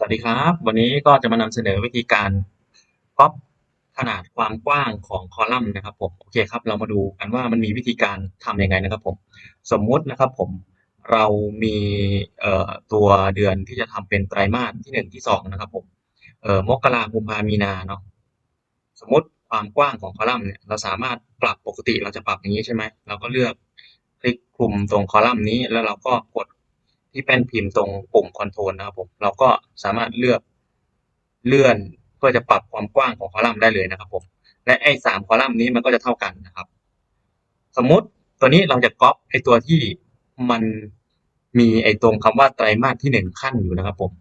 สวัสดีครับ วันนี้ก็จะมานำเสนอวิธีการก๊อปขนาดความกว้างของคอลัมน์นะครับผมโอเคครับ เรามาดูกันว่ามันมีวิธีการทำยังไงนะครับผมสมมุตินะครับผมเรามีตัวเดือนที่จะทำเป็นไตรมาสที่หนึ่งที่สองนะครับผมมกราคมกุมภามีนาเนาะสมมติความกว้างของคอลัมน์เนี่ยเราสามารถปรับปกติเราจะปรับอย่างนี้ใช่ไหมเราก็เลือกคลิกคลุมตรงคอลัมน์นี้แล้วเราก็กด ที่แป้นพิมพ์ตรงปุ่มคอนโทรลนะครับผมเราก็สามารถเลือกเลื่อนเพื่อจะปรับความกว้างของคอลัมน์ได้เลยนะครับผมและไอ้สามคอลัมน์นี้มันก็จะเท่ากันนะครับ สมมติตัวนี้เราจะก๊อปไอ้ตัวที่มันมีไอ้ตรงคำว่าไตรมาสที่หนึ่งขั้นอยู่นะครับผม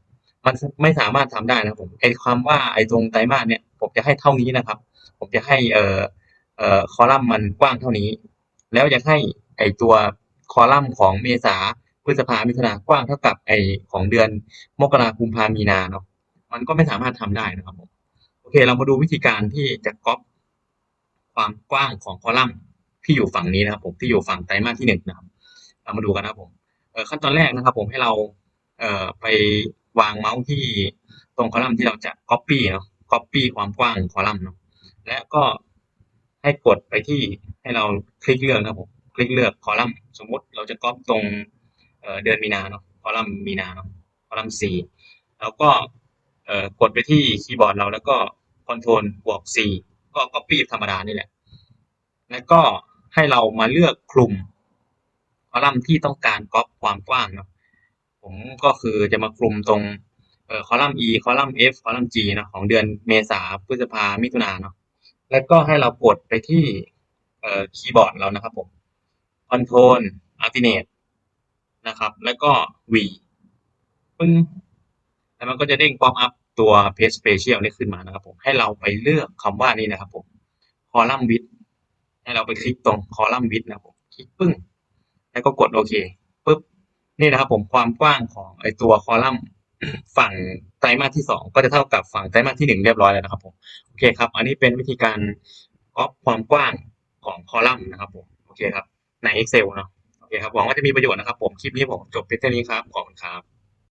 มันไม่สามารถทำได้นะครับผมไอ้ความว่าไอ้ตรงไตรมาสเนี่ย ผมจะให้เท่านี้นะครับ ผมจะให้เอ่อเอ่อคอลัมน์มันกว้างเท่านี้ แล้วจะให้ไอ้ตัวคอลัมน์ของเมษา พฤษภามิถุนากว้างเท่ากับไอของเดือนมกราคมกุมภามีนาเนาะมันก็ไม่สามารถทำได้นะครับผมโอเค เรามาดูวิธีการที่จะก๊อปความกว้างของคอลัมน์ที่อยู่ฝั่งนี้นะครับ ผมที่อยู่ฝั่งไตรมาสที่หนึ่งนะครับ เรามาดูกันนะครับผมขั้นตอนแรกนะครับ ผมให้เราเอ่อไปวางเมาส์ที่ตรงคอลัมน์ที่เราจะ copy เนาะ copy ความกว้างของคอลัมน์เนาะและก็ให้กดไปที่ให้เราคลิกเลือกนะครับผมคลิกเลือกคอลัมน์สมมติเราจะก๊อปตรง เดือนมีนาเนาะคอลัมน์มีนาเนาะคอลัมน์ C แล้วก็กดไปที่คีย์บอร์ดเราแล้วก็คอนโทรลบวก C ก็ copy ธรรมดานี่แหละ แล้วก็ให้เรามาเลือกคลุมคอลัมน์ที่ต้องการก๊อปความกว้างเนาะผมก็คือจะมาคลุมตรงเอ่อคอลัมน์ E คอลัมน์ F คอลัมน์ G เนาะของเดือนเมษาพฤษภามิถุนาเนาะแล้วก็ให้เรากดไปที่เอ่อคีย์บอร์ดเรานะครับผม Control Alternate นะครับ แล้วก็ V ปึ้งแล้วมันก็จะเด้ง pop up ตัว Page Special นี่ขึ้นมานะครับผมให้เราไปเลือกคำว่านี่นะครับผม Column Width ให้เราไปคลิกตรง Column Width นะครับผมคลิกปึ้ง แล้วก็กดโอเคปุ๊บนี่นะครับผมความกว้างของไอตัวคอลัมน์ฝั่งไตรมาสที่สองก็จะเท่ากับฝั่งไตรมาสที่หนึ่งเรียบร้อยแล้วนะครับผมโอเคครับ อันนี้เป็นวิธีการก๊อปความกว้างของคอลัมน์นะครับผมโอเคครับใน Excel เนาะ โอเคครับหวังว่าจะมีประโยชน์นะครับผมคลิปนี้ผมจบเพียงเท่านี้ครับขอบคุณครับ